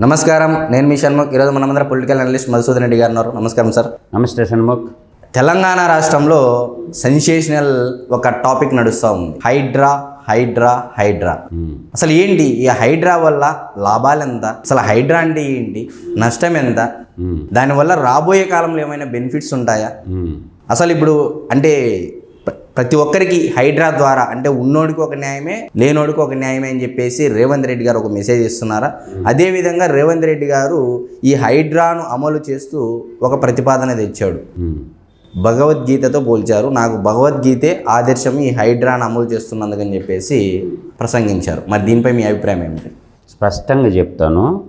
నమస్కారం నేను మీ షణ్ముఖ్. ఈరోజు మనమందరం పొలిటికల్ అనలిస్ట్ మధుసూదన్ రెడ్డి గారు ఉన్నారు. నమస్కారం సార్. నమస్తే షణ్ముఖ్. తెలంగాణ రాష్ట్రంలో సెన్సేషనల్ ఒక టాపిక్ నడుస్తూ ఉంది. హైడ్రా హైడ్రా హైడ్రా. అసలు ఏంటి? ఈ హైడ్రా వల్ల లాభాలు ఎంత? అసలు హైడ్రా అంటే ఏంటి? నష్టం ఎంత. దానివల్ల రాబోయే కాలంలో ఏమైనా బెనిఫిట్స్ ఉంటాయా. అసలు ఇప్పుడు అంటే ప్రతి ఒక్కరికి హైడ్రా ద్వారా అంటే ఉన్నోడికి ఒక న్యాయమే లేనోడికి ఒక న్యాయమే అని చెప్పేసి రేవంత్ రెడ్డి గారు ఒక మెసేజ్ ఇస్తున్నారా? అదేవిధంగా రేవంత్ రెడ్డి గారు ఈ హైడ్రాను అమలు చేస్తూ ఒక ప్రతిపాదన తెచ్చాడు. భగవద్గీతతో పోల్చారు. నాకు భగవద్గీతే ఆదర్శం ఈ హైడ్రాను అమలు చేస్తున్నందుకని చెప్పేసి ప్రసంగించారు. మరి దీనిపై మీ అభిప్రాయం ఏమిటి? స్పష్టంగా చెప్తాను.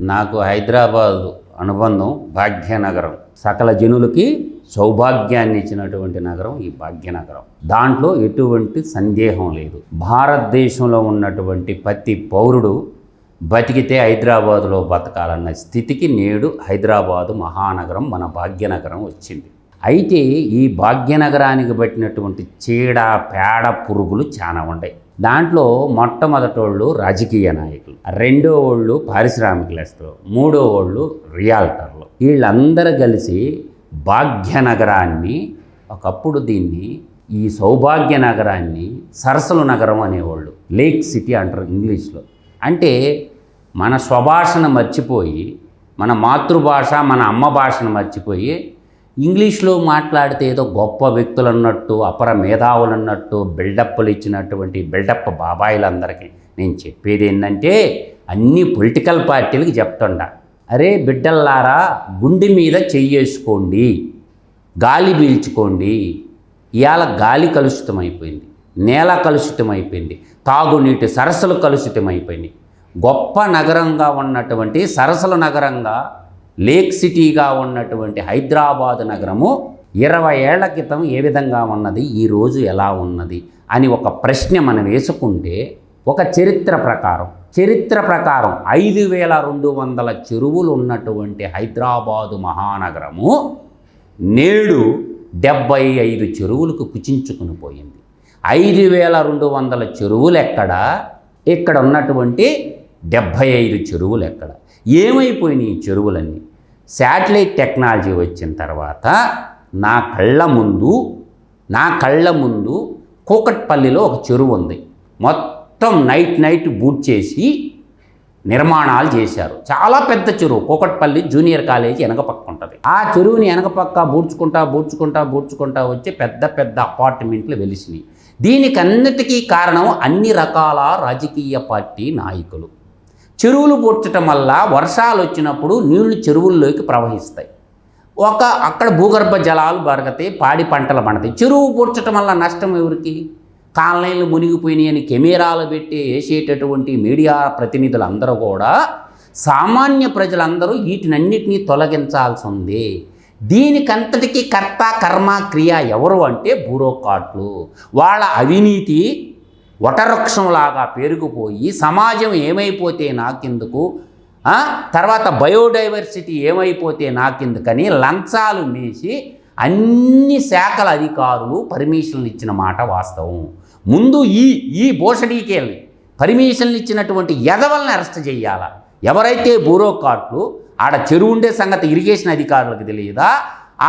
నాకు హైదరాబాద్ అనుబంధం భాగ్యనగరం. సకల జనులకి సౌభాగ్యాన్ని ఇచ్చినటువంటి నగరం ఈ భాగ్యనగరం. దాంట్లో ఎటువంటి సందేహం లేదు. భారతదేశంలో ఉన్నటువంటి ప్రతి పౌరుడు బతికితే హైదరాబాదులో బతకాలన్న స్థితికి నేడు హైదరాబాదు మహానగరం మన భాగ్యనగరం వచ్చింది. అయితే ఈ భాగ్యనగరానికి పట్టినటువంటి చీడ పేడ పురుగులు చాలా ఉన్నాయి దాంట్లో మొట్టమొదటోళ్ళు రాజకీయ నాయకులు. రెండో వాళ్ళు పారిశ్రామికవేత్తలు. మూడో వాళ్ళు రియాల్టర్లు. వీళ్ళందరూ కలిసి భాగ్యనగరాన్ని ఒకప్పుడు దీన్ని ఈ సౌభాగ్య నగరాన్ని సరసలు నగరం అనేవాళ్ళు లేక్ సిటీ అంటారు ఇంగ్లీష్లో. అంటే మన స్వభాషను మర్చిపోయి మన మాతృభాష మన అమ్మ భాషను మర్చిపోయి ఇంగ్లీష్లో మాట్లాడితే ఏదో గొప్ప వ్యక్తులు అన్నట్టు అపర మేధావులు అన్నట్టు బిల్డప్లు ఇచ్చినటువంటి బిల్డప్ బాబాయిలందరికీ నేను చెప్పేది ఏంటంటే అన్ని పొలిటికల్ పార్టీలకు చెప్తుండా. అరే బిడ్డల్లారా గుండె మీద చెయ్యేసుకోండి గాలి పీల్చుకోండి. ఇవాళ గాలి కలుషితమైపోయింది నేల కలుషితమైపోయింది తాగునీటి సరస్సులు కలుషితమైపోయినాయి గొప్ప నగరంగా ఉన్నటువంటి సరస్సుల నగరంగా లేక్ సిటీగా ఉన్నటువంటి హైదరాబాద్ నగరము ఇరవై ఏళ్ళ క్రితం ఏ విధంగా ఉన్నది ఈరోజు ఎలా ఉన్నది అని ఒక ప్రశ్న మనం వేసుకుంటే ఒక చరిత్ర ప్రకారం చరిత్ర ప్రకారం ఐదు వేల రెండు వందల చెరువులు ఉన్నటువంటి హైదరాబాదు మహానగరము నేడు డెబ్బై ఐదు చెరువులకు కుచించుకుని పోయింది. ఐదు వేల రెండు వందల చెరువులు ఎక్కడ? ఇక్కడ ఉన్నటువంటి డెబ్భై ఐదు చెరువులు ఎక్కడ? ఏమైపోయినాయి ఈ చెరువులన్నీ? శాటిలైట్ టెక్నాలజీ వచ్చిన తర్వాత నా కళ్ళ ముందు నా కళ్ళ ముందు కూకట్పల్లిలో ఒక చెరువు ఉంది. మొత్తం మొత్తం నైట్ నైట్ బూట్ చేసి నిర్మాణాలు చేశారు. చాలా పెద్ద చెరువు. కోకట్పల్లి జూనియర్ కాలేజీ వెనకపక్క ఉంటుంది. ఆ చెరువుని వెనకపక్క బూడ్చుకుంటా బూడ్చుకుంటా బూడ్చుకుంటా వచ్చి పెద్ద పెద్ద అపార్ట్మెంట్లు వెలిసినాయి. దీనికన్నిటికీ కారణం అన్ని రకాల రాజకీయ పార్టీ నాయకులు. చెరువులు పూడ్చటం వల్ల వర్షాలు వచ్చినప్పుడు నీళ్ళు చెరువుల్లోకి ప్రవహిస్తాయి. ఒక అక్కడ భూగర్భ జలాలు బరగతాయి పాడి పంటలు పండుతాయి. చెరువు పూడ్చటం వల్ల నష్టం ఎవరికి? కాలనీలు మునిగిపోయినాయి అని కెమెరాలు పెట్టి వేసేటటువంటి మీడియా ప్రతినిధులందరూ కూడా సామాన్య ప్రజలందరూ వీటినన్నిటినీ తొలగించాల్సి ఉంది దీనికంతటికీ కర్త కర్మ క్రియ ఎవరు అంటే బ్యూరోక్రాట్లు వాళ్ళ అవినీతి వటవృక్షంలాగా పెరిగిపోయి సమాజం ఏమైపోతే నాకెందుకు? తర్వాత బయోడైవర్సిటీ ఏమైపోతే నాకెందుకని లంచాలు మేసి అన్ని శాఖల అధికారులు పర్మిషన్లు ఇచ్చిన మాట వాస్తవం. ముందు ఈ ఈ భూషడీకేళ్ళని పర్మిషన్లు ఇచ్చినటువంటి ఎదవల్ని అరెస్ట్ చేయాల? ఎవరైతే బ్యూరోక్రాట్లు ఆడ చెరువు ఉండే సంగతి ఇరిగేషన్ అధికారులకు తెలియదా?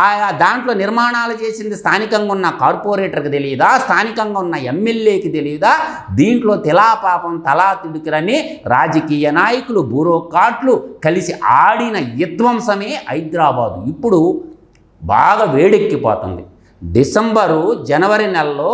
ఆయా దాంట్లో నిర్మాణాలు చేసింది స్థానికంగా ఉన్న కార్పొరేటర్కి తెలియదా? స్థానికంగా ఉన్న ఎమ్మెల్యేకి తెలియదా? దీంట్లో తిలాపాపం తలా తిడుకురని రాజకీయ నాయకులు బ్యూరోక్రాట్లు కలిసి ఆడిన విధ్వంసమే హైదరాబాదు. ఇప్పుడు బాగా వేడెక్కిపోతుంది. డిసెంబరు జనవరి నెలలో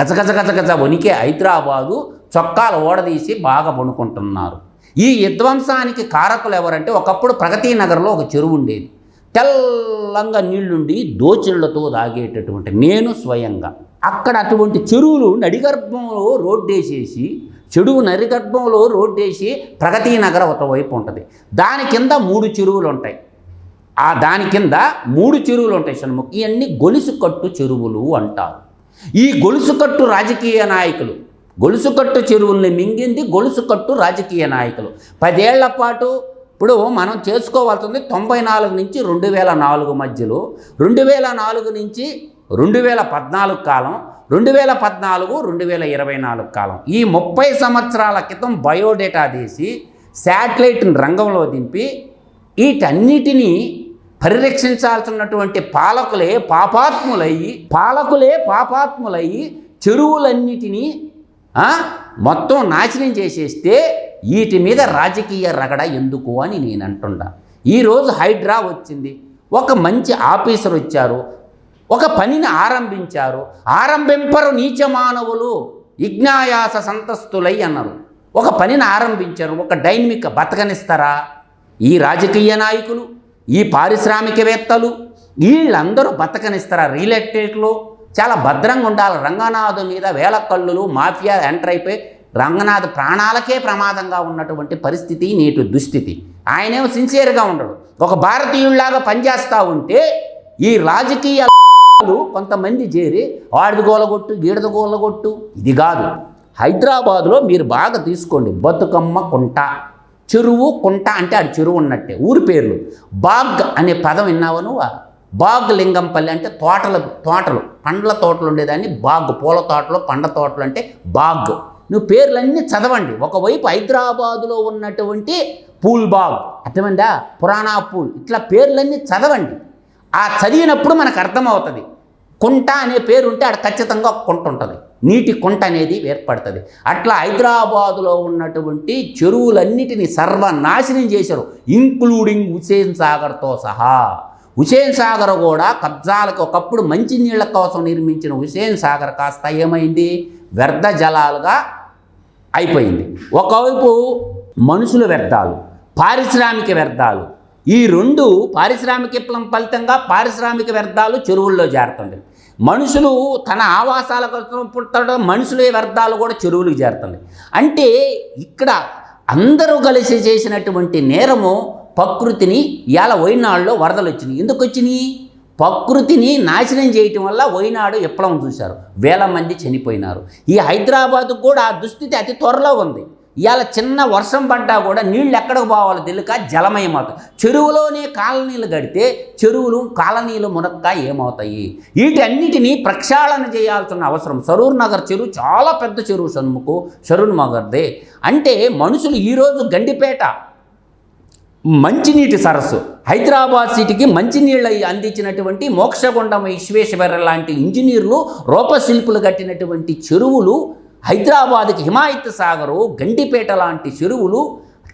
గజగజ గజగజ వణికే హైదరాబాదు చొక్కాలు ఓడదీసి బాగా వణుకుంటున్నారు ఈ విధ్వంసానికి కారకులు ఎవరంటే ఒకప్పుడు ప్రగతి నగర్లో ఒక చెరువు ఉండేది. తెల్లంగా నీళ్ళుండి దోచిళ్ళతో తాగేటటువంటి నేను స్వయంగా. అక్కడ అటువంటి చెరువులు నడిగర్భంలో రోడ్డేసేసి చెడువు నరిగర్భంలో రోడ్డేసి ప్రగతి నగర ఒకవైపు ఉంటుంది. దాని కింద మూడు చెరువులు ఉంటాయి ఆ దాని కింద మూడు చెరువులు ఉంటాయి షణ్ముఖ్. ఇవన్నీ గొలుసు కట్టు చెరువులు అంటారు. ఈ గొలుసుకట్టు రాజకీయ నాయకులు. గొలుసుకట్టు చెరువుల్ని మింగింది గొలుసుకట్టు రాజకీయ నాయకులు. పదేళ్ళ పాటు ఇప్పుడు మనం చేసుకోవాల్సింది తొంభై నాలుగు నుంచి రెండు వేల నాలుగు మధ్యలో రెండు వేల నాలుగు నుంచి రెండు వేల పద్నాలుగు కాలం రెండు వేల పద్నాలుగు రెండు వేల ఇరవై నాలుగు కాలం. ఈ ముప్పై సంవత్సరాల క్రితం బయోడేటా తీసి శాటిలైట్ని రంగంలో దింపి వీటన్నిటినీ పరిరక్షించాల్సినటువంటి పాలకులే పాపాత్ములయ్యి పాలకులే పాపాత్ములయ్యి చెరువులన్నిటినీ మొత్తం నాశనం చేసేస్తే వీటి మీద రాజకీయ రగడ ఎందుకు అని నేను అంటుండా ఈరోజు హైడ్రా వచ్చింది. ఒక మంచి ఆఫీసర్ వచ్చారు. ఒక పనిని ఆరంభించారు. ఆరంభింపరు నీచ మానవులు ఇజ్ఞాయాస సంతస్తులై అన్నారు. ఒక పనిని ఆరంభించారు. ఒక డైనమిక్ బతకనిస్తారా? ఈ రాజకీయ నాయకులు ఈ పారిశ్రామికవేత్తలు వీళ్ళందరూ బతకనిస్తారా రియల్ ఎస్టేట్లో? చాలా భద్రంగా ఉండాలి. రంగనాథు మీద వేల కళ్ళులు మాఫియా ఎంటర్ అయిపోయి రంగనాథ్ ప్రాణాలకే ప్రమాదంగా ఉన్నటువంటి పరిస్థితి నేటి దుస్థితి. ఆయనేమో సిన్సియర్గా ఉండడు. ఒక భారతీయుల్లాగా పనిచేస్తూ ఉంటే ఈ రాజకీయ కొంతమంది చేరి వాడిది గోలగొట్టు గీడది గోలగొట్టు. ఇది కాదు. హైదరాబాదులో మీరు బాగా తీసుకోండి. బతుకమ్మ కుంట. చెరువు కుంట అంటే ఆడు చెరువు ఉన్నట్టే. ఊరి పేర్లు. బాగ్ అనే పదం విన్నావా నువ్వు? బాగ్ లింగంపల్లి అంటే తోటలు తోటలు. పండ్ల తోటలు ఉండేదాన్ని. బాగ్ పూల తోటలు పండ్ల తోటలు అంటే బాగ్. నువ్వు పేర్లన్నీ చదవండి. ఒకవైపు హైదరాబాదులో ఉన్నటువంటి పూల్ బాగ్. అర్థమైందా? పురాణా పూల్. ఇట్లా పేర్లన్నీ చదవండి. ఆ చదివినప్పుడు మనకు అర్థమవుతుంది. కుంట అనే పేరు ఉంటే అక్కడ ఖచ్చితంగా కుంట ఉంటుంది. నీటి కుంట అనేది ఏర్పడుతుంది. అట్లా హైదరాబాదులో ఉన్నటువంటి చెరువులన్నిటిని సర్వనాశనం చేశారు. ఇంక్లూడింగ్ హుసేన్ సాగర్తో సహా. హుసేన్ సాగర్ కూడా కబ్జాలకు ఒకప్పుడు మంచినీళ్ళ కోసం నిర్మించిన హుసేన్ సాగర్ కాస్త ఏమైంది? వ్యర్థ జలాలుగా అయిపోయింది. ఒకవైపు మనుషుల వ్యర్థాలు పారిశ్రామిక వ్యర్థాలు. ఈ రెండు పారిశ్రామిక విప్లవం ఫలితంగా పారిశ్రామిక వ్యర్థాలు చెరువుల్లో చేరుతుంది మనుషులు తన ఆవాసాల కోసం పుట్టడం మనుషుల వ్యర్థాలు కూడా చెరువులకు చేరుతుంది అంటే ఇక్కడ అందరూ కలిసి చేసినటువంటి నేరము ప్రకృతిని ఇవాళ వైనాడులో వరదలు వచ్చినాయి. ఎందుకు వచ్చినాయి? ప్రకృతిని నాశనం చేయటం వల్ల వైనాడు విప్లవం చూశారు. వేల మంది చనిపోయినారు. ఈ హైదరాబాద్ కూడా ఆ దుస్థితి అతి త్వరలో ఉంది. ఇవాళ చిన్న వర్షం పడ్డా కూడా నీళ్ళు ఎక్కడికి పోవాలో తెలియక జలమయమవుతాయి చెరువులోనే కాలనీలు గడితే చెరువులు కాలనీలు మునక్క ఏమవుతాయి? వీటన్నిటినీ ప్రక్షాళన చేయాల్సిన అవసరం. సరూర్ నగర్ చెరువు చాలా పెద్ద చెరువు సన్ముకు సరూర్ నగర్దే. అంటే మనుషులు ఈరోజు గండిపేట మంచినీటి సరస్సు హైదరాబాద్ సిటీకి మంచినీళ్ళ అందించినటువంటి మోక్షగుండం విశ్వేశ్వర లాంటి ఇంజనీర్లు రూపశిల్పులు కట్టినటువంటి చెరువులు హైదరాబాద్కి హిమాయత్ సాగరు గండిపేట లాంటి చెరువులు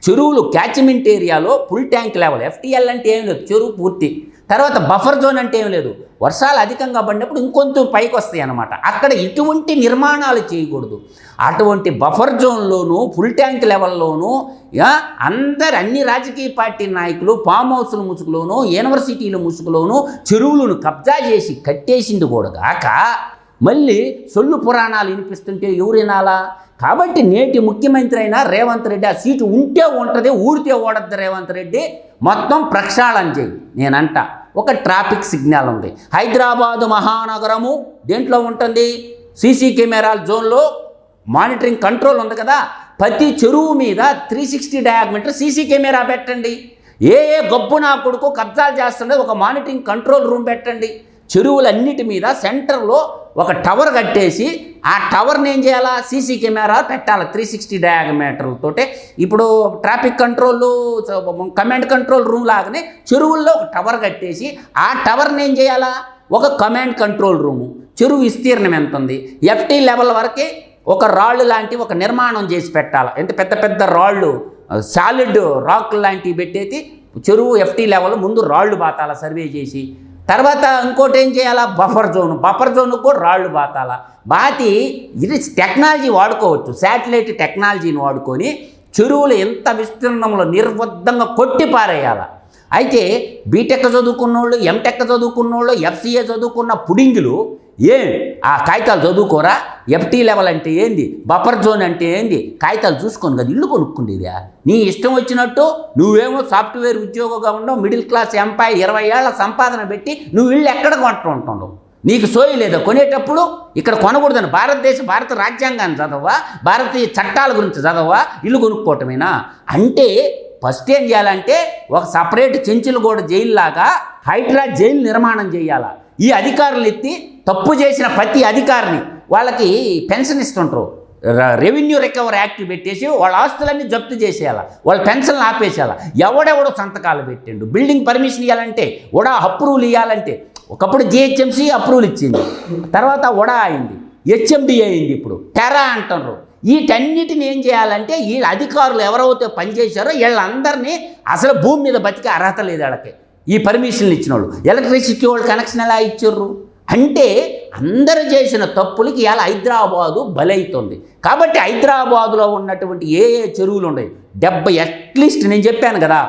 చెరువులు క్యాచ్మెంట్ ఏరియాలో ఫుల్ ట్యాంక్ లెవెల్. ఎఫ్టీఎల్ అంటే ఏం లేదు చెరువు పూర్తి. తర్వాత బఫర్ జోన్ అంటే ఏం లేదు. వర్షాలు అధికంగా పడినప్పుడు ఇంకొంచెం పైకి వస్తాయి అన్నమాట. అక్కడ ఇటువంటి నిర్మాణాలు చేయకూడదు. అటువంటి బఫర్ జోన్లోనూ ఫుల్ ట్యాంక్ లెవెల్లోనూ అందరు అన్ని రాజకీయ పార్టీ నాయకులు ఫామ్ హౌస్ల ముసుగులోను యూనివర్సిటీల ముసుగులోను చెరువులను కబ్జా చేసి కట్టేసింది కూడా కాక మళ్ళీ సొల్లు పురాణాలు వినిపిస్తుంటే ఎవరు వినాలా కాబట్టి నేటి ముఖ్యమంత్రి అయినా రేవంత్ రెడ్డి ఆ సీటు ఉంటే ఉంటుంది ఊడితే ఓడద్దు రేవంత్ రెడ్డి. మొత్తం ప్రక్షాళన చేయి. నేనంట. ఒక ట్రాఫిక్ సిగ్నల్ ఉంది. హైదరాబాదు మహానగరము దేంట్లో ఉంటుంది? సీసీ కెమెరాల జోన్లో మానిటరింగ్ కంట్రోల్ ఉంది కదా? ప్రతి చెరువు మీద three sixty diameter CC camera పెట్టండి. ఏ ఏ గబ్బు నా కొడుకు కబ్జాలు చేస్తుండే ఒక మానిటరింగ్ కంట్రోల్ రూమ్ పెట్టండి. చెరువులన్నిటి మీద సెంటర్లో ఒక టవర్ కట్టేసి ఆ టవర్ని ఏం చేయాలా? సీసీ కెమెరా పెట్టాలి? త్రీ సిక్స్టీ డయాగమీటర్లతోటే ఇప్పుడు traffic control command control room లాగానే చెరువుల్లో ఒక టవర్ కట్టేసి ఆ టవర్ని ఏం చేయాలా? ఒక కమాండ్ కంట్రోల్ రూము. చెరువు విస్తీర్ణం ఎంత ఉంది ఎఫ్టీ లెవెల్ వరకే ఒక రాళ్ళు లాంటి ఒక నిర్మాణం చేసి పెట్టాలి? ఎంత పెద్ద పెద్ద రాళ్ళు సాలిడ్ రాక్ లాంటివి పెట్టేసి చెరువు ఎఫ్టీ లెవెల్ ముందు రాళ్ళు బాతాల సర్వే చేసి. తర్వాత ఇంకోటి ఏం చేయాలా? బఫర్ జోన్ బఫర్ జోన్ కూడా రాళ్ళు బాతాల. బాతి ఇది టెక్నాలజీ వాడుకోవచ్చు. శాటిలైట్ టెక్నాలజీని వాడుకొని చెరువులు ఎంత విస్తీర్ణంలో నిర్బద్ధంగా కొట్టి పారేయాల. అయితే బీటెక్ చదువుకున్నోళ్ళు ఎంటెక్ చదువుకున్నోళ్ళు ఎఫ్సీఏ చదువుకున్న పుడింగులు ఏం? ఆ కాగితాలు చదువుకోరా? ఎఫ్టీ లెవెల్ అంటే ఏంది? బఫర్ జోన్ అంటే ఏంది? కాగితాలు చూసుకొని కదా ఇల్లు కొనుక్కుండేదా? నీ ఇష్టం వచ్చినట్టు నువ్వేమో సాఫ్ట్వేర్ ఉద్యోగంగా ఉండవు మిడిల్ క్లాస్ ఎంపాయ్ ఇరవై ఏళ్ళ సంపాదన పెట్టి నువ్వు ఇల్లు ఎక్కడ కొంటుంటున్నావు నీకు సోయి లేదా? కొనేటప్పుడు ఇక్కడ కొనకూడదని భారతదేశం భారత రాజ్యాంగాన్ని చదవా? భారతీయ చట్టాల గురించి చదవా? ఇల్లు కొనుక్కోవటమేనా? అంటే ఫస్ట్ ఏం చేయాలంటే ఒక సపరేట్ చెంచులగూడ జైలు లాగా హైడ్రా జైలు నిర్మాణం చేయాలా? ఈ అధికారులు ఎత్తి తప్పు చేసిన ప్రతి అధికారిని వాళ్ళకి పెన్షన్ ఇస్తుంటారు. రెవెన్యూ రికవరీ యాక్ట్ పెట్టేసి వాళ్ళ ఆస్తులన్నీ జప్తు చేసేయాల. వాళ్ళ పెన్షన్లు ఆపేసేయాల. ఎవడెవడో సంతకాలు పెట్టిండు. బిల్డింగ్ పర్మిషన్ ఇవ్వాలంటే వడా అప్రూవల్ ఇవ్వాలంటే ఒకప్పుడు జిహెచ్ఎంసీ అప్రూవల్ ఇచ్చింది. తర్వాత వడా అయింది. హెచ్ఎండి అయింది ఇప్పుడు. టెరా అంటున్నారు. వీటన్నిటిని ఏం చేయాలంటే వీళ్ళ అధికారులు ఎవరైతే పనిచేశారో వీళ్ళందరినీ అసలు భూమి మీద బతికే అర్హత లేదు వాళ్ళకి ఈ పర్మిషన్లు ఇచ్చిన వాళ్ళు ఎలక్ట్రిసిటీ వాళ్ళు కనెక్షన్ ఎలా ఇచ్చారు అంటే అందరు చేసిన తప్పులకి ఇలా హైదరాబాదు బలైతుంది. కాబట్టి హైదరాబాదులో ఉన్నటువంటి ఏ ఏ చెరువులు ఉన్నాయి డెబ్బై అట్లీస్ట్ నేను చెప్పాను కదా.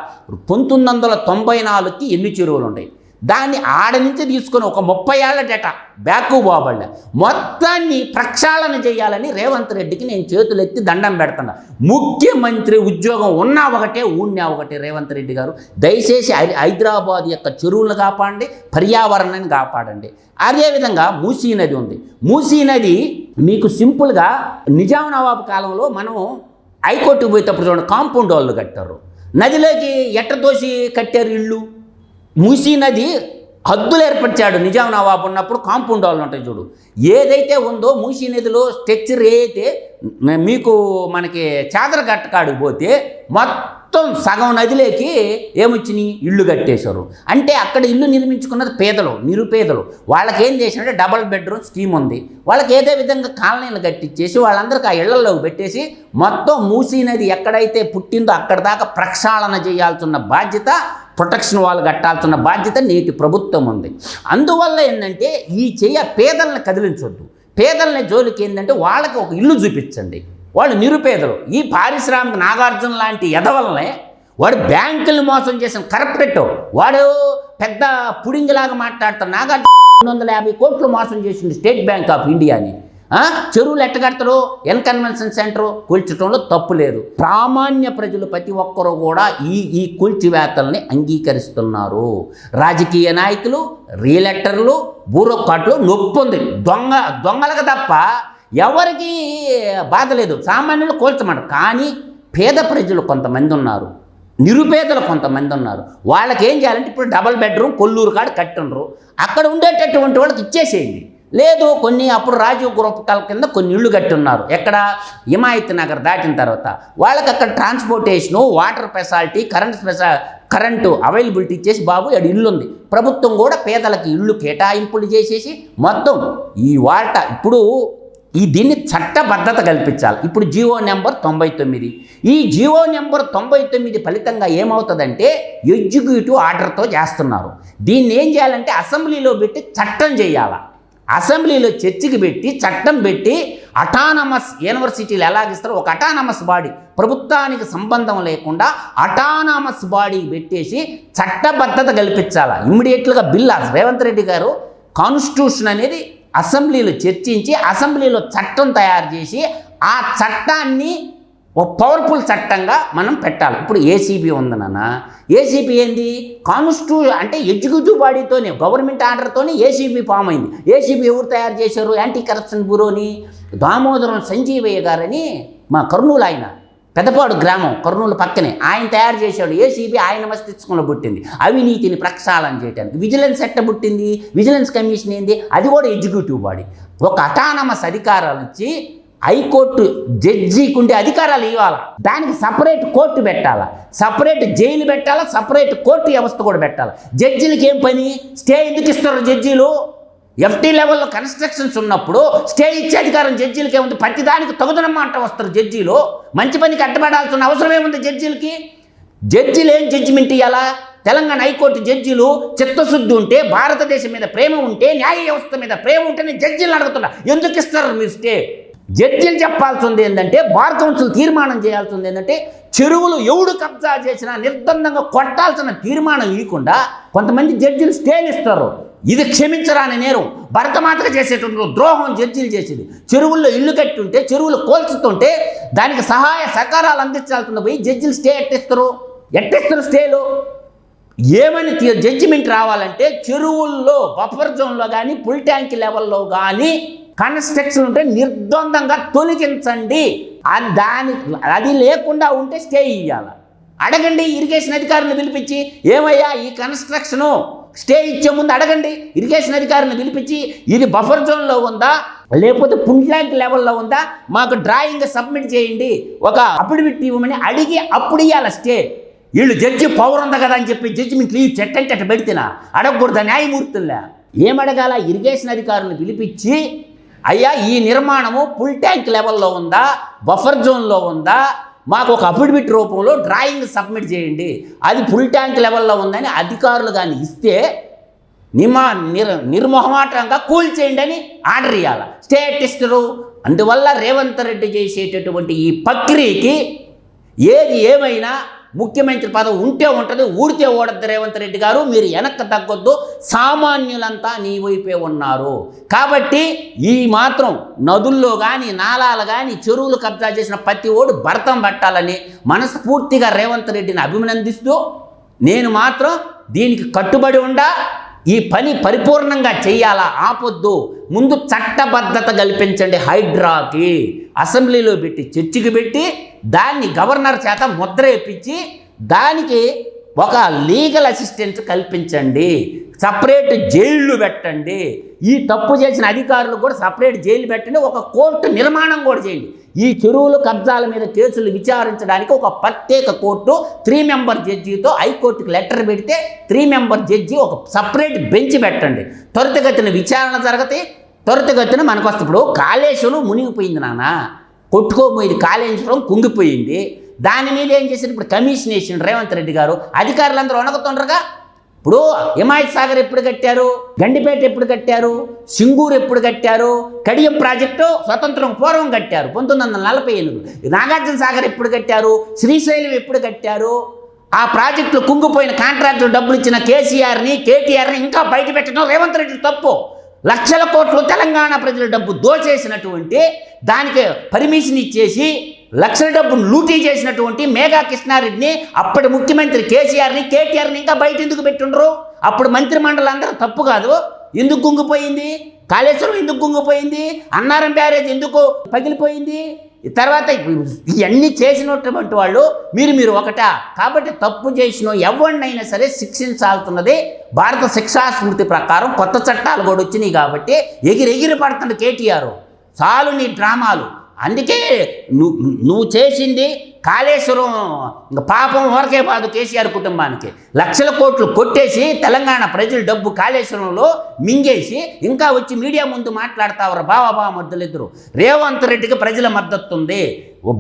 పంతొమ్మిది వందల తొంభై నాలుగుకి ఎన్ని చెరువులు ఉన్నాయి దాన్ని ఆడ నుంచి తీసుకొని ఒక ముప్పై ఏళ్ళ డేటా బ్యాక్ బాబళ్ళ మొత్తాన్ని ప్రక్షాళన చేయాలని రేవంత్ రెడ్డికి నేను చేతులెత్తి దండం పెడుతున్నా ముఖ్యమంత్రి ఉద్యోగం ఉన్నా ఒకటే ఊన్నా ఒకటే రేవంత్ రెడ్డి గారు. దయచేసి హై- హైదరాబాద్ యొక్క చెరువులను కాపాడండి పర్యావరణాన్ని కాపాడండి. అదేవిధంగా మూసీ నది ఉంది. మూసీ నది మీకు సింపుల్గా నిజాం నవాబు కాలంలో మనం హైకోర్టుకు పోయేటప్పుడు చూడండి కాంపౌండ్ వాళ్ళు కట్టారు. నదిలోకి ఎట్ట దోసి కట్టారు ఇళ్ళు? మూసీ నది హద్దులు ఏర్పరిచాడు. నిజాం నవాబు ఉన్నప్పుడు కాంపౌండ్ వాళ్ళు ఉంటాయి చూడు. ఏదైతే ఉందో మూసీ నదిలో స్ట్రక్చర్ ఏదైతే మీకు మనకి చాదరగట్ట కాడికి పోతే మొత్తం సగం నదిలోకి ఏమొచ్చినాయి? ఇళ్ళు కట్టేశారు. అంటే అక్కడ ఇల్లు నిర్మించుకున్నది పేదలు నిరుపేదలు. వాళ్ళకి ఏం చేసినట్టే డబల్ బెడ్రూమ్ స్కీమ్ ఉంది. వాళ్ళకి ఏదే విధంగా కాలనీలు కట్టించేసి వాళ్ళందరికీ ఆ ఇళ్ళలో పెట్టేసి మొత్తం మూసీ నది ఎక్కడైతే పుట్టిందో అక్కడ దాకా ప్రక్షాళన చేయాల్సిన బాధ్యత ప్రొటెక్షన్ వాళ్ళు కట్టాల్సిన బాధ్యత నేటి ప్రభుత్వం ఉంది. అందువల్ల ఏంటంటే ఈ చెయ్య పేదల్ని కదిలించొద్దు. పేదలని జోలికి ఏంటంటే వాళ్ళకి ఒక ఇల్లు చూపించండి. వాళ్ళు నిరుపేదలు. ఈ పారిశ్రామిక నాగార్జున లాంటి ఎదవలనే వాడు బ్యాంకులు మోసం చేసిన కరప్టెట్ వాడు పెద్ద పుడింగిలాగా మాట్లాడతాడు నాగార్జున రెండు వందల యాభై కోట్లు మోసం చేసింది స్టేట్ బ్యాంక్ ఆఫ్ ఇండియాని. చెరువులు ఎట్టగడతారు ఎన్కన్వెన్షన్ సెంటర్ కూల్చడంలో తప్పు లేదు. సామాన్య ప్రజలు ప్రతి ఒక్కరూ కూడా ఈ ఈ కూల్చివేతల్ని అంగీకరిస్తున్నారు. రాజకీయ నాయకులు రియలెక్టర్లు బ్యూరోక్రాట్లు నొప్పి ఉంది. దొంగ దొంగలకు తప్ప ఎవరికి బాధ లేదు. సామాన్యులు కూల్చమంటారు. కానీ పేద ప్రజలు కొంతమంది ఉన్నారు. నిరుపేదలు కొంతమంది ఉన్నారు. వాళ్ళకి ఏం చేయాలంటే ఇప్పుడు డబల్ బెడ్రూమ్ కొల్లూరు కాడ కట్టుండ్రు. అక్కడ ఉండేటటువంటి వాళ్ళకి ఇచ్చేసేయండి. లేదు కొన్ని అప్పుడు రాజీవ్ గృహకాల కింద కొన్ని ఇళ్ళు కట్టి ఉన్నారు ఎక్కడ? హిమాయత్ నగర్ దాటిన తర్వాత. వాళ్ళకి అక్కడ ట్రాన్స్పోర్టేషను వాటర్ ఫెసాలిటీ కరెంట్ ఫెసా కరెంటు అవైలబిలిటీ ఇచ్చేసి బాబు ఇక్కడ ఇల్లు ఉంది ప్రభుత్వం కూడా పేదలకు ఇళ్ళు కేటాయింపులు చేసేసి మొత్తం ఈ వాట ఇప్పుడు ఈ దీన్ని చట్టబద్ధత కల్పించాలి. ఇప్పుడు జీవో నెంబర్ తొంభై తొమ్మిది. ఈ జీవో నెంబర్ తొంభై తొమ్మిది ఫలితంగా ఏమవుతుందంటే ఎగ్జిక్యూటివ్ ఆర్డర్తో చేస్తున్నారు. దీన్ని ఏం చేయాలంటే అసెంబ్లీలో పెట్టి చట్టం చేయాలి? అసెంబ్లీలో చర్చకి పెట్టి చట్టం పెట్టి అటానమస్ యూనివర్సిటీలు ఎలాగిస్తారో ఒక అటానమస్ బాడీ ప్రభుత్వానికి సంబంధం లేకుండా అటానమస్ బాడీ పెట్టేసి చట్టబద్ధత కల్పించాలా? ఇమ్మీడియట్లుగా బిల్ రేవంత్ రెడ్డి గారు కాన్స్టిట్యూషన్ అనేది అసెంబ్లీలో చర్చించి అసెంబ్లీలో చట్టం తయారు చేసి ఆ చట్టాన్ని ఓ పవర్ఫుల్ చట్టంగా మనం పెట్టాలి. ఇప్పుడు ఏసీబీ ఉంది నాన్న. ఏసీబీ ఏంది? కాన్స్టిట్యూ అంటే ఎగ్జిక్యూటివ్ బాడీతోనే గవర్నమెంట్ ఆర్డర్తోనే ఏసీబీ ఫామ్ అయింది. ఏసీబీ ఎవరు తయారు చేశారు? యాంటీ కరప్షన్ బ్యూరోని దామోదరం సంజీవయ్య గారని మా కర్నూలు ఆయన పెద్దపాడు గ్రామం కర్నూలు పక్కనే ఆయన తయారు చేశాడు. ఏసీబీ ఆయన మస్తిష్కంలో పుట్టింది. అవినీతిని ప్రక్షాళన చేయడానికి విజిలెన్స్ ఎట్ట పుట్టింది? విజిలెన్స్ కమిషన్ ఏంది? అది కూడా ఎగ్జిక్యూటివ్ బాడీ. ఒక అటానమస్ అధికారాలు ఇచ్చి హైకోర్టు జడ్జికి ఉండే అధికారాలు ఇవ్వాలి? దానికి సపరేట్ కోర్టు పెట్టాలా? సపరేట్ జైలు పెట్టాలా? సపరేట్ కోర్టు వ్యవస్థ కూడా పెట్టాలి? జడ్జిలకి ఏం పని? స్టే ఎందుకు ఇస్తారు జడ్జీలు? ఎఫ్టీ లెవెల్లో కన్స్ట్రక్షన్స్ ఉన్నప్పుడు స్టే ఇచ్చే అధికారం జడ్జీలకి ఏముంది ప్రతిదానికి తగుదనమాట వస్తారు జడ్జీలు. మంచి పనికి అడ్డపడాల్సిన అవసరం ఏముంది జడ్జీలకి? జడ్జీలు ఏం జడ్జిమెంట్ ఇవ్వాలా తెలంగాణ హైకోర్టు జడ్జీలు చిత్తశుద్ధి ఉంటే భారతదేశం మీద ప్రేమ ఉంటే న్యాయ వ్యవస్థ మీద ప్రేమ ఉంటేనే జడ్జీలు అడుగుతున్నా. ఎందుకు ఇస్తారు మీరు స్టే? జడ్జిలు చెప్పాల్సింది ఏంటంటే బార్ కౌన్సిల్ తీర్మానం చేయాల్సింది ఏంటంటే చెరువులు ఎవడు కబ్జా చేసినా నిర్బంధంగా కొట్టాల్సిన తీర్మానం ఇవ్వకుండా కొంతమంది జడ్జిలు స్టేనిస్తారు ఇది క్షమించరాని నేరం. భరతమాతగా చేసేటువంటి ద్రోహం జడ్జీలు చేసేది. చెరువుల్లో ఇల్లు కట్టుంటే చెరువులు కోల్చుతుంటే దానికి సహాయ సహకారాలు అందించాల్సింది పోయి జడ్జీలు స్టే ఎట్టిస్తారు. ఎట్టిస్తారు స్టేలు? ఏమని జడ్జిమెంట్ రావాలంటే చెరువుల్లో బఫర్ జోన్లో కానీ ఫుల్ ట్యాంక్ లెవెల్లో కానీ కన్స్ట్రక్షన్ ఉంటే నిర్ద్వందంగా తొలగించండి. అది దాని అది లేకుండా ఉంటే స్టే ఇవ్వాలి అడగండి ఇరిగేషన్ అధికారిని పిలిపించి ఏమయ్యా ఈ కన్స్ట్రక్షను స్టే ఇచ్చే ముందు అడగండి ఇరిగేషన్ అధికారిని పిలిపించి ఇది బఫర్ జోన్లో ఉందా? లేకపోతే పుంట్లాంక్ లెవెల్లో ఉందా? మాకు డ్రాయింగ్ సబ్మిట్ చేయండి. ఒక అఫిడవిట్ ఇవ్వమని అడిగి అప్పుడు ఇవ్వాలి స్టే. వీళ్ళు జడ్జి పవర్ ఉంది కదా అని చెప్పి జడ్జిమెంట్ లీవ్ చెట్టంటే అట్ట పెడితేనా? అడగకూడదు న్యాయమూర్తుల్లా? ఏమడగాల? ఇరిగేషన్ అధికారులను పిలిపించి అయ్యా ఈ నిర్మాణము ఫుల్ ట్యాంక్ లెవెల్లో ఉందా? బఫర్ జోన్లో ఉందా? మాకు ఒక అఫిడవిట్ రూపంలో డ్రాయింగ్ సబ్మిట్ చేయండి. అది ఫుల్ ట్యాంక్ లెవెల్లో ఉందని అధికారులు కానీ ఇస్తే నిమా నిర్ నిర్మోహమాటంగా కూల్చేయండి అని ఆర్డర్ ఇవ్వాలి స్టేటిస్టులు అందువల్ల రేవంత్ రెడ్డి చేసేటటువంటి ఈ ప్రక్రియకి ఏది ఏమైనా ముఖ్యమంత్రి పదవి ఉంటే ఉంటుంది ఊడితే ఓడద్దు రేవంత్ రెడ్డి గారు మీరు వెనక్కి తగ్గొద్దు సామాన్యులంతా నీ వైపే ఉన్నారు. కాబట్టి ఈ మాత్రం నదుల్లో కానీ నాలాలు కానీ చెరువులు కబ్జా చేసిన ప్రతి ఓడు భర్తం పట్టాలని మనస్ఫూర్తిగా రేవంత్ రెడ్డిని అభినందిస్తూ నేను మాత్రం దీనికి కట్టుబడి ఉండా ఈ పని పరిపూర్ణంగా చేయాలా ఆపొద్దు ముందు చట్టబద్ధత కల్పించండి హైడ్రాకి. అసెంబ్లీలో పెట్టి చర్చికి పెట్టి దాన్ని గవర్నర్ చేత ముద్ర వేపించి దానికి ఒక లీగల్ అసిస్టెన్స్ కల్పించండి సపరేట్ జైళ్ళు పెట్టండి. ఈ తప్పు చేసిన అధికారులు కూడా సపరేట్ జైలు పెట్టండి ఒక కోర్టు నిర్మాణం కూడా చేయండి. ఈ చెరువులు కబ్జాల మీద కేసులు విచారించడానికి ఒక ప్రత్యేక కోర్టు త్రీ మెంబర్ జడ్జితో హైకోర్టుకి లెటర్ పెడితే త్రీ మెంబర్ జడ్జి ఒక సపరేట్ బెంచ్ పెట్టండి. త్వరితగతిన విచారణ జరగతే త్వరితగతిన మనకు వస్తుంది ఇప్పుడు కాళేశ్వరం మునిగిపోయింది నాన్న. కొట్టుకోబోయేది కాళేశ్వరం కుంగిపోయింది. దాని మీద ఏం చేశారు? ఇప్పుడు కమిషన్ వేసిండు రేవంత్ రెడ్డి గారు. అధికారులందరూ వణకుతుండ్రగా? ఇప్పుడు హిమాయత్ సాగర్ ఎప్పుడు కట్టారు? గండిపేట ఎప్పుడు కట్టారు? సింగూరు ఎప్పుడు కట్టారు? కడియం ప్రాజెక్టు స్వతంత్రం పూర్వం కట్టారు. పంతొమ్మిది వందల నలభై ఎనిమిది. నాగార్జున సాగర్ ఎప్పుడు కట్టారు? శ్రీశైలం ఎప్పుడు కట్టారు? ఆ ప్రాజెక్టులు కుంగిపోయిన కాంట్రాక్టులు డబ్బులు ఇచ్చిన కేసీఆర్ని కేటీఆర్ని ఇంకా బయట పెట్టడం రేవంత్ రెడ్డి తప్పు. లక్షల కోట్లు తెలంగాణ ప్రజల డబ్బు దోచేసినటువంటి దానికి పర్మిషన్ ఇచ్చేసి లక్షల డబ్బును లూటీ చేసినటువంటి మేఘా కృష్ణారెడ్డిని అప్పటి ముఖ్యమంత్రి కేసీఆర్ని కేటీఆర్ని ఇంకా బయట ఎందుకు పెట్టుండ్రు? అప్పుడు మంత్రి మండలి అందరూ తప్పు కాదు. ఎందుకు కుంగిపోయింది? కాళేశ్వరం ఎందుకు కుంగిపోయింది? అన్నారం బ్యారేజ్ ఎందుకు పగిలిపోయింది? తర్వాత ఇవన్నీ చేసినటువంటి వాళ్ళు మీరు మీరు ఒకట. కాబట్టి తప్పు చేసిన ఎవరినైనా సరే శిక్షించాల్తున్నది భారత శిక్షా స్మృతి ప్రకారం కొత్త చట్టాలు కూడా వచ్చినాయి కాబట్టి ఎగిరెగిరి పడుతున్న కేటీఆర్. చాలు నీ డ్రామాలు. అందుకే నువ్వు నువ్వు చేసింది కాళేశ్వరం ఇంకా పాపం ఊరకే బాదు కేసీఆర్ కుటుంబానికి. లక్షల కోట్లు కొట్టేసి తెలంగాణ ప్రజల డబ్బు కాళేశ్వరంలో మింగేసి ఇంకా వచ్చి మీడియా ముందు మాట్లాడతావరు బావా బావ మద్దలిద్దరు. రేవంత్ రెడ్డికి ప్రజల మద్దతు ఉంది. ఓ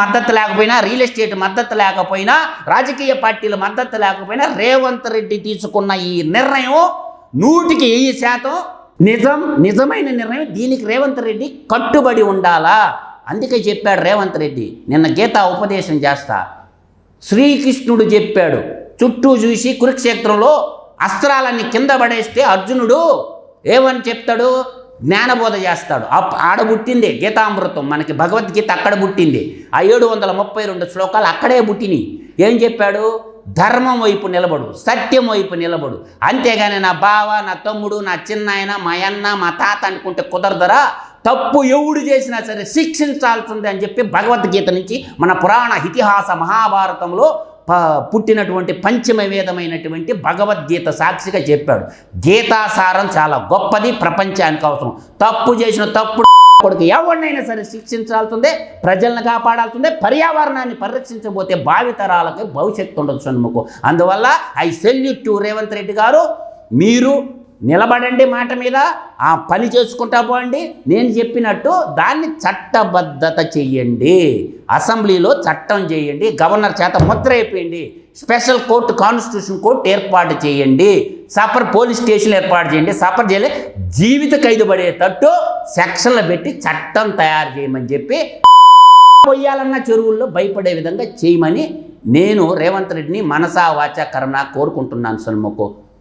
మద్దతు లేకపోయినా రియల్ ఎస్టేట్ మద్దతు లేకపోయినా రాజకీయ పార్టీల మద్దతు లేకపోయినా రేవంత్ రెడ్డి తీసుకున్న ఈ నిర్ణయం నూటికి వెయ్యి శాతం నిజం నిజమైన నిర్ణయం. దీనికి రేవంత్ రెడ్డి కట్టుబడి ఉండాలా? అందుకే చెప్పాడు రేవంత్ రెడ్డి నిన్న గీతా ఉపదేశం చేస్తా. శ్రీకృష్ణుడు చెప్పాడు చుట్టూ చూసి కురుక్షేత్రంలో అస్త్రాలన్నీ కింద పడేస్తే అర్జునుడు ఏమని చెప్తాడు? జ్ఞానబోధ చేస్తాడు. అప్ ఆడ పుట్టింది గీతామృతం మనకి భగవద్గీత అక్కడ పుట్టింది. ఆ ఏడు వందల ముప్పై రెండు శ్లోకాలు అక్కడే పుట్టినాయి ఏం చెప్పాడు? ధర్మం వైపు నిలబడు సత్యం వైపు నిలబడు. అంతేగాని నా బావ నా తమ్ముడు నా చిన్నాయన మా అన్న మా తాత అనుకుంటే కుదరదరా? తప్పు ఎవడు చేసినా సరే శిక్షించాల్సిందే అని చెప్పి భగవద్గీత నుంచి మన పురాణ ఇతిహాస మహాభారతంలో ప- పుట్టినటువంటి పంచమ వేదమైనటువంటి భగవద్గీత సాక్షిగా చెప్పాడు. గీతాసారం చాలా గొప్పది ప్రపంచానికి అవసరం. తప్పు చేసిన తప్పుడు కొడుకు ఎవరినైనా సరే శిక్షించాల్సిందే ప్రజలను కాపాడాల్సిందే పర్యావరణాన్ని పరిరక్షించబోతే భావితరాలకు భవిష్యత్తు ఉండొచ్చు సన్ముఖం. అందువల్ల I salute to Revanth Reddy గారు మీరు నిలబడండి మాట మీద ఆ పని చేసుకుంటా పోండి. నేను చెప్పినట్టు దాన్ని చట్టబద్ధత చెయ్యండి. అసెంబ్లీలో చట్టం చేయండి గవర్నర్ చేత ముద్ర అయిపోయింది స్పెషల్ కోర్టు కాన్స్టిట్యూషన్ కోర్టు ఏర్పాటు చేయండి సపర్ పోలీస్ స్టేషన్ ఏర్పాటు చేయండి సపర్ చేయలే జీవిత ఖైదు పడేటట్టు సెక్షన్లు పెట్టి చట్టం తయారు చేయమని చెప్పి పొయ్యాలన్న చెరువుల్లో భయపడే విధంగా చేయమని నేను రేవంత్ రెడ్డిని మనసా వాచా కరణ కోరుకుంటున్నాను సన్ముఖం.